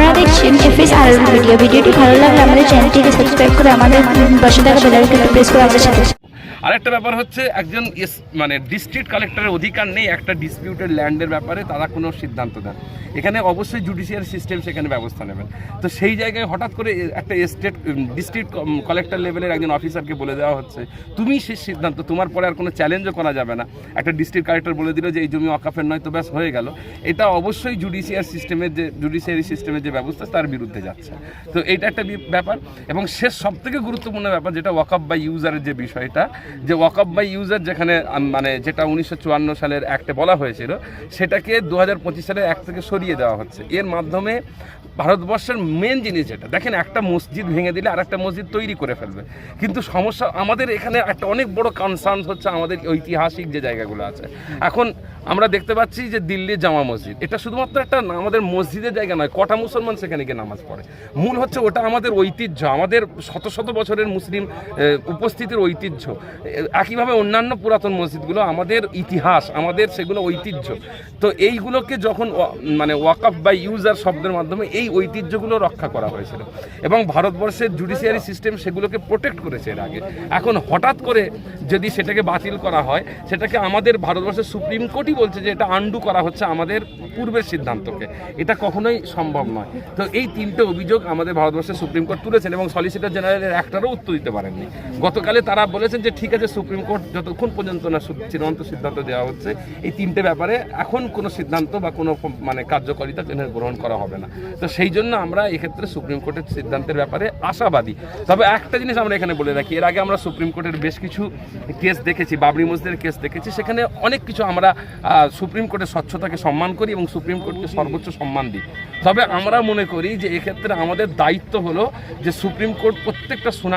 আপনারা দেখছেন এফএস আর ভিডিও। ভিডিওটি ভালো লাগলে আমাদের চ্যানেলটিকে সাবস্ক্রাইব করে আমাদের পাশে থাকা বেলাইকনটি প্রেস করে আমাদের সাথে আরেকটা ব্যাপার হচ্ছে, একজন মানে ডিস্ট্রিক্ট কালেক্টরের অধিকার নেই একটা ডিসপিউটেড ল্যান্ডের ব্যাপারে, তারা কোনো সিদ্ধান্ত দেন। এখানে অবশ্যই জুডিশিয়াল সিস্টেম সেখানে ব্যবস্থা নেবেন। তো সেই জায়গায় হঠাৎ করে একটা স্টেট ডিস্ট্রিক্ট কালেক্টর লেভেলের একজন অফিসারকে বলে দেওয়া হচ্ছে, তুমি সেই সিদ্ধান্ত, তোমার পরে আর কোনো চ্যালেঞ্জও করা যাবে না। একটা ডিস্ট্রিক্ট কালেক্টর বলে দিল যে, এই জমি অকাফের নয় তো ব্যাস, হয়ে গেল। এটা অবশ্যই জুডিশিয়াল সিস্টেমের যে জুডিশিয়ারি সিস্টেমের যে ব্যবস্থা, তার বিরুদ্ধে যাচ্ছে। তো এটা একটা ব্যাপার। এবং শেষ সবথেকে গুরুত্বপূর্ণ ব্যাপার, যেটা ওয়াকআপ বা ইউজারের যে বিষয়টা যে ওয়াকআপ বাই ইউজার যেখানে মানে যেটা উনিশশো চুয়ান্ন সালের অ্যাক্টে বলা হয়েছিল, সেটাকে দু হাজার পঁচিশ সালের অ্যাক্ট থেকে সরিয়ে দেওয়া হচ্ছে। এর মাধ্যমে ভারতবর্ষের মেন জিনিস যেটা, দেখেন একটা মসজিদ ভেঙে দিলে আর একটা মসজিদ তৈরি করে ফেলবে। কিন্তু সমস্যা, আমাদের এখানে একটা অনেক বড় কনসার্ন হচ্ছে আমাদের ঐতিহাসিক যে জায়গাগুলো আছে। এখন আমরা দেখতে পাচ্ছি যে দিল্লির জামা মসজিদ, এটা শুধুমাত্র একটা আমাদের মসজিদের জায়গা নয়, কটা মুসলমান সেখানে গিয়ে নামাজ পড়ে। মূল হচ্ছে ওটা আমাদের ঐতিহ্য, আমাদের শত শত বছরের মুসলিম উপস্থিতির ঐতিহ্য। একইভাবে অন্যান্য পুরাতন মসজিদগুলো, আমাদের ইতিহাস, আমাদের সেগুলো ঐতিহ্য। তো এইগুলোকে যখন মানে ওয়াকফ বা ইউজার শব্দের মাধ্যমে এই ঐতিহ্যগুলো রক্ষা করা হয়েছিল। এবং ভারতবর্ষের জুডিশিয়ারি সিস্টেম সেগুলোকে প্রোটেক্ট করেছে এর আগে। এখন হঠাৎ করে যদি সেটাকে বাতিল করা হয়, সেটাকে আমাদের ভারতবর্ষের সুপ্রিম কোর্টই বলছে যে এটা আন্ডু করা হচ্ছে আমাদের পূর্বের সিদ্ধান্তকে। এটা কখনোই সম্ভব নয়। তো এই তিনটে অভিযোগ আমাদের ভারতবর্ষের সুপ্রিম কোর্ট তুলেছেন এবং সলিসিটর জেনারেলের একটারও উত্তর দিতে পারেননি। গতকালে তারা বলেছেন যে ঠিক আছে, সুপ্রিম কোর্ট যতক্ষণ পর্যন্ত না চূড়ান্ত সিদ্ধান্ত দেওয়া হচ্ছে, এই তিনটে ব্যাপারে এখন কোনো সিদ্ধান্ত বা কোনো মানে কার্যকারিতা গ্রহণ করা হবে না। তো সেই জন্য আমরা এক্ষেত্রে সুপ্রিম কোর্টের সিদ্ধান্তের ব্যাপারে আশাবাদী। তবে একটা জিনিস আমরা এখানে বলে রাখি, এর আগে আমরা সুপ্রিম কোর্টের বেশ কিছু কেস দেখেছি, বাবরি মসজিদের কেস দেখেছি। সেখানে অনেক কিছু আমরা সুপ্রিম কোর্টের স্বচ্ছতাকে সম্মান করি এবং সুপ্রিম কোর্টকে সর্বোচ্চ সম্মান দিই। তবে আমরা মনে করি যে এক্ষেত্রে আমাদের দায়িত্ব হলো যে সুপ্রিম কোর্ট প্রত্যেকটা শুনানি